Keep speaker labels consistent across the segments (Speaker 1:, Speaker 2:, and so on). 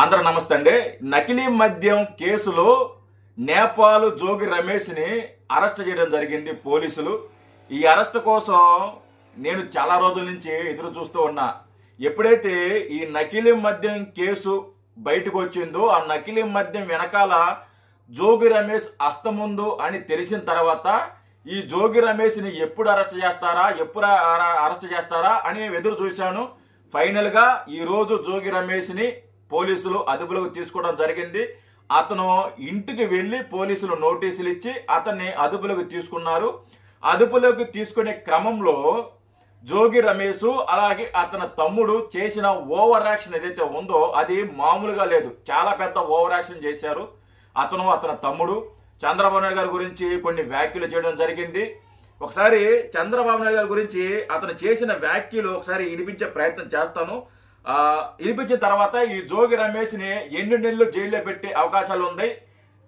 Speaker 1: అందరూ నమస్తే అండి. నకిలీ మద్యం కేసులో నేపాల్ జోగి రమేష్ని అరెస్ట్ చేయడం జరిగింది పోలీసులు. ఈ అరెస్ట్ కోసం నేను చాలా రోజుల నుంచి ఎదురు చూస్తూ ఉన్నా. ఎప్పుడైతే ఈ నకిలీ మద్యం కేసు బయటకు వచ్చిందో ఆ నకిలీ మద్యం వెనకాల జోగి రమేష్ అస్తముందు అని తెలిసిన తర్వాత ఈ జోగి రమేష్ని ఎప్పుడు అరెస్ట్ చేస్తారా ఎప్పుడు అరెస్ట్ చేస్తారా అని ఎదురు చూశాను. ఫైనల్గా ఈరోజు జోగి రమేష్ని పోలీసులు అదుపులోకి తీసుకోవడం జరిగింది. అతను ఇంటికి వెళ్ళి పోలీసులు నోటీసులు ఇచ్చి అతన్ని అదుపులోకి తీసుకున్నారు. అదుపులోకి తీసుకునే క్రమంలో జోగి రమేష్ అలాగే అతని తమ్ముడు చేసిన ఓవర్ యాక్షన్ ఏదైతే ఉందో అది మామూలుగా లేదు. చాలా పెద్ద ఓవర్ యాక్షన్ చేశారు అతను అతని తమ్ముడు. చంద్రబాబు నాయుడు గారి గురించి కొన్ని వ్యాఖ్యలు చేయడం జరిగింది. ఒకసారి చంద్రబాబు నాయుడు గారి గురించి అతను చేసిన వ్యాఖ్యలు ఒకసారి వినిపించే ప్రయత్నం చేస్తాను. ఆ, వినిపించిన తర్వాత ఈ జోగి రమేష్ని ఎన్ని నెలలు జైల్లో పెట్టే అవకాశాలు ఉన్నాయి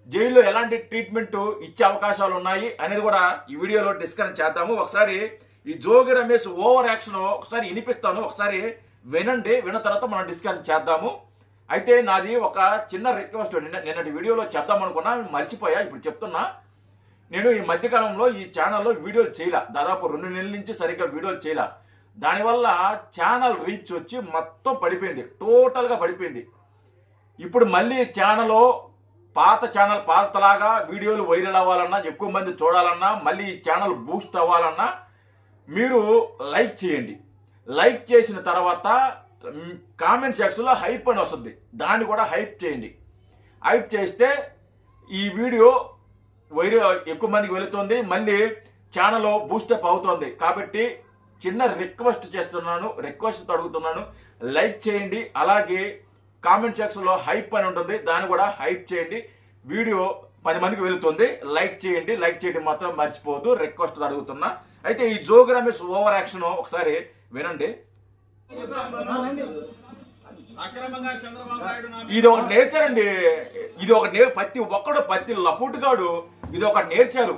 Speaker 1: జైల్లో ఎలాంటి ట్రీట్మెంట్ ఇచ్చే అవకాశాలు ఉన్నాయి అనేది కూడా ఈ వీడియోలో డిస్కస్ చేద్దాము. ఒకసారి ఈ జోగి రమేష్ ఓవర్ యాక్షన్ ఒకసారి వినిపిస్తాను. ఒకసారి వినండి విన్న తర్వాత మనం డిస్కస్ చేద్దాము. అయితే నాది ఒక చిన్న రిక్వెస్ట్. నిన్న నిన్నటి వీడియోలో చేద్దాం అనుకున్నా మర్చిపోయా. ఇప్పుడు చెప్తున్నా. నేను ఈ మధ్యకాలంలో ఈ ఛానల్లో వీడియోలు చేయలే. దాదాపు రెండు నెలల నుంచి సరిగ్గా వీడియోలు చేయలే. దానివల్ల ఛానల్ రీచ్ వచ్చి మొత్తం పడిపోయింది. టోటల్గా పడిపోయింది. ఇప్పుడు మళ్ళీ ఛానల్ పాత ఛానల్ పాతలాగా వీడియోలు వైరల్ అవ్వాలన్నా ఎక్కువ మంది చూడాలన్నా మళ్ళీ ఈ ఛానల్ బూస్ట్ అవ్వాలన్నా మీరు లైక్ చేయండి. లైక్ చేసిన తర్వాత కామెంట్ సెక్షన్లో హైప్ అని వస్తుంది. దాన్ని కూడా హైప్ చేయండి. హైప్ చేస్తే ఈ వీడియో వైరల్ ఎక్కువ మందికి వెళుతుంది మళ్ళీ ఛానల్ బూస్టప్ అవుతుంది. కాబట్టి చిన్న రిక్వెస్ట్ చేస్తున్నాను రిక్వెస్ట్ అడుగుతున్నాను. లైక్ చేయండి అలాగే కామెంట్ సెక్షన్లో హైప్ అని ఉంటుంది దాన్ని కూడా హైప్ చేయండి. వీడియో పది మందికి వెళుతుంది లైక్ చేయండి లైక్ చేయడం మాత్రం మర్చిపోవద్దు రిక్వెస్ట్ అడుగుతున్నా. అయితే ఈ జోగి రమేష్ ఓవర్ యాక్షన్ ఒకసారి వినండి. ఇది ఒక నేర్చర్ అండి ఇది ఒక నే ప్రతి ఒక్కడు ప్రతి లపుటుగాడు ఇది ఒక నేర్చారు?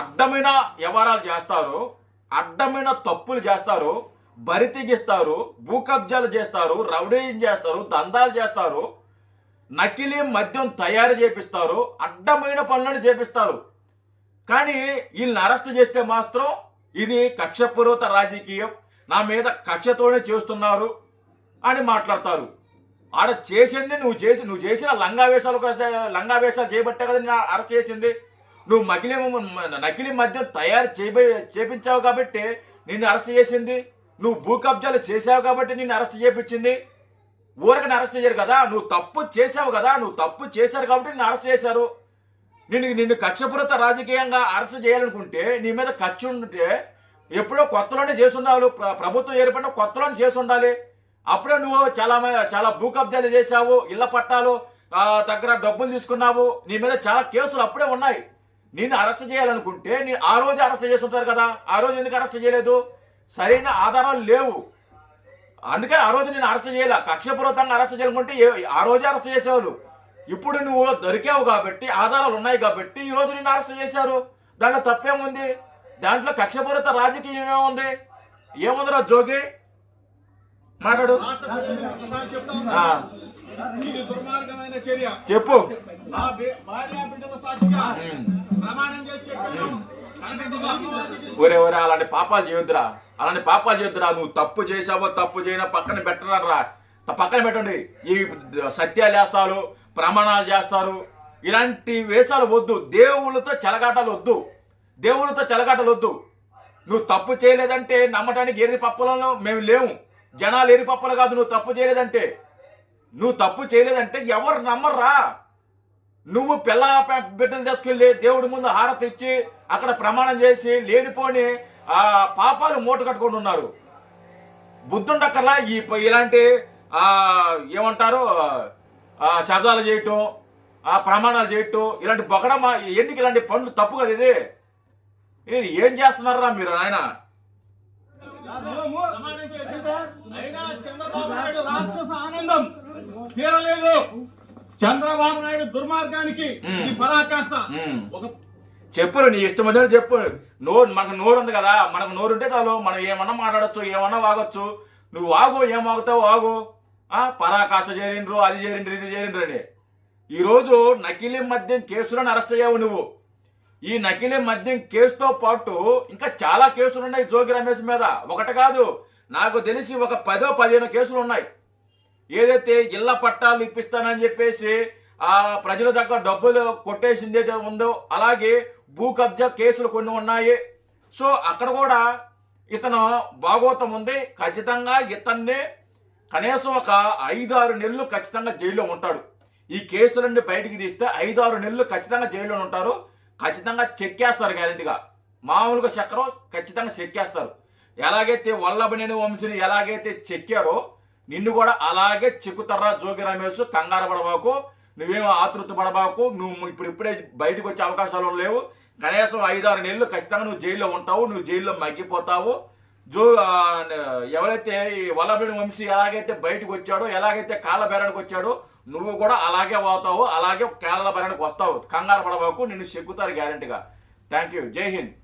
Speaker 1: అడ్డమైన వ్యవహారాలు చేస్తారు. అడ్డమైన తప్పులు చేస్తారు బరితెగిస్తారు భూకబ్జాలు భూ కబ్జాలు చేస్తారు రౌడీయం చేస్తారు దందాలు చేస్తారు నకిలీ మద్యం తయారు చేపిస్తారు అడ్డమైన పనులను చేపిస్తారు. కానీ వీళ్ళని అరెస్ట్ చేస్తే మాత్రం ఇది కక్షపూర్వత రాజకీయం నా మీద కక్షతోనే చేస్తున్నారు అని మాట్లాడతారు. ఆడ చేసింది నువ్వు చేసి నువ్వు చేసిన లంగావేశాలు లంగావేశాలు చేయబట్టే కదా నేను అరెస్ట్ చేసింది. నువ్వు మగిలి నకిలీ మద్యం తయారు చేయబో చేపించావు కాబట్టి నిన్ను అరెస్ట్ చేసింది. నువ్వు భూ కబ్జాలు చేసావు కాబట్టి నిన్ను అరెస్ట్ చేపించింది. ఊరకని అరెస్ట్ చేయరు కదా. నువ్వు తప్పు చేసావు కదా. నువ్వు తప్పు చేశారు కాబట్టి నిన్ను అరెస్ట్ చేశారు. నిన్ను నిన్ను కక్షపూరిత రాజకీయంగా అరెస్ట్ చేయాలనుకుంటే నీ మీద ఖర్చు ఉంటే ఎప్పుడో కొత్తలోనే చేసి ప్రభుత్వం ఏర్పడిన కొత్తలోనే చేసి ఉండాలి. అప్పుడే నువ్వు చాలా మ- చాలా భూ కబ్జాలు చేశావు ఇళ్ళ పట్టాలు దగ్గర డబ్బులు తీసుకున్నావు. నీ మీద చాలా కేసులు అప్పుడే ఉన్నాయి. నిన్ను అరెస్ట్ చేయాలనుకుంటే నీ ఆ రోజు అరెస్ట్ చేసి ఉంటారు కదా. ఆ రోజు ఎందుకు అరెస్ట్ చేయలేదు? సరైన ఆధారాలు లేవు. అందుకే ఆ రోజు నేను అరెస్ట్ చేయాల. కక్షపూర్వకంగా అరెస్ట్ చేయాలనుకుంటే ఆ రోజే అరెస్ట్ చేసేవాళ్ళు. ఇప్పుడు నువ్వు దొరికావు కాబట్టి ఆధారాలు ఉన్నాయి కాబట్టి ఈ రోజు నిన్ను అరెస్ట్ చేశారు. దాంట్లో తప్పేముంది? దాంట్లో కక్షపూరిత రాజకీయం ఏముంది? ఏముందిరా జోగి? మాట్లాడు. చెప్పు.
Speaker 2: నా బే- భార్య బిడ్డల సాక్షిగా
Speaker 1: ఒరే ఒరే అలాంటి పాపాలు చేయొద్దురా. అలాంటి పాపాలు చేయొద్దురా. నువ్వు తప్పు చేసావో తప్పు చేయనా పక్కన పెట్టరా పక్కన పెట్టండి. ఈ సత్యాలు చేస్తారు ప్రమాణాలు చేస్తారు. ఇలాంటి వేషాలు వద్దు. దేవుళ్ళతో చెలగాటలు వద్దు. దేవుళ్ళతో చెలగాటలు వద్దు. నువ్వు తప్పు చేయలేదంటే నమ్మటానికి ఎర్రి పప్పులలో మేము లేవు జనాలు ఎర్రి పప్పులు కాదు. నువ్వు తప్పు చేయలేదంటే. నువ్వు తప్పు చేయలేదంటే ఎవరు నమ్మర్రా. నువ్వు పిల్ల బిడ్డలు తీసుకెళ్ళి దేవుడి ముందు హారతి ఇచ్చి అక్కడ ప్రమాణం చేసి లేనిపోని ఆ పాపాలు మూట కట్టుకొని ఉన్నారు. బుద్ధుండక్కర్లా ఈ ఇలాంటి ఆ ఏమంటారు శబ్దాలు చేయటం ఆ ప్రమాణాలు చేయటం ఇలాంటి బొగడమ ఎందుకు ఇలాంటి పనులు? తప్పు కదా ఇది. ఇది ఏం చేస్తున్నారా మీరు ఆయన
Speaker 2: చంద్రబాబు నాయుడు రాక్షస ఆనందం తీరలేదు. చంద్రబాబు నాయుడు దుర్మార్గానికి పరాకాష్ట. ఒక
Speaker 1: చెప్పు నీ ఇష్టం వచ్చినట్టు చెప్పు. నోరు మనకు నోరు ఉంది కదా మనకు నోరు ఉంటే చాలు. మనం ఏమన్నా మాట్లాడచ్చు ఏమన్నా వాగొచ్చు. నువ్వు వాగు ఏం వాగుతావు వాగు. ఆ, పరాకాష్ట చేరిండ్రు అది చేరిండ్రు ఇది చేరిండ్రు అని. ఈరోజు నకిలీ మద్యం కేసులను అరెస్ట్ అయ్యావు నువ్వు. ఈ నకిలీ మద్యం కేసుతో పాటు ఇంకా చాలా కేసులు ఉన్నాయి జోగి రమేష్ మీద. ఒకటి కాదు నాకు తెలిసి ఒక పదో పదిహేను కేసులు ఉన్నాయి ఏదైతే ఇళ్ళ పట్టాలు ఇప్పిస్తానని చెప్పేసి ఆ ప్రజల దగ్గర డబ్బులు కొట్టేసింది ఉందో అలాగే భూ కబ్జా కేసులు కొన్ని ఉన్నాయి. సో అక్కడ కూడా ఇతను భాగోతం ఉంది. ఖచ్చితంగా ఇతన్ని కనీసం ఒక ఐదు ఆరు నెలలు ఖచ్చితంగా జైల్లో ఉంటాడు. ఈ కేసులన్నీ బయటికి తీస్తే ఐదు ఆరు నెలలు ఖచ్చితంగా జైల్లో ఉంటారు. ఖచ్చితంగా చెక్కేస్తారు గ్యారెంటీగా. మామూలుగా చక్రం ఖచ్చితంగా చెక్కేస్తారు ఎలాగైతే వల్లభనేని వంశీని ఎలాగైతే చెక్కారో నిన్ను కూడా అలాగే చిక్కుతర్రా జోగి రమేష్ కంగారు పడబాకు నువ్వేం ఆతృత పడబాకు నువ్వు ఇప్పుడు ఇప్పుడే బయటకు వచ్చే అవకాశాలు లేవు. కనీసం ఐదారు నెలలు ఖచ్చితంగా నువ్వు జైల్లో ఉంటావు నువ్వు జైల్లో మగ్గిపోతావు. జో ఎవరైతే ఈ వల్లభనేని వంశీ ఎలాగైతే బయటకు వచ్చాడో ఎలాగైతే కాళ్ళ బేరానికి వచ్చాడో నువ్వు కూడా అలాగే పోతావు అలాగే కాళ్ళ బేరానికి వస్తావు. కంగారు పడబాకు నిన్ను చెక్కుతారు గ్యారంటీగా థ్యాంక్ యూ జై హింద్.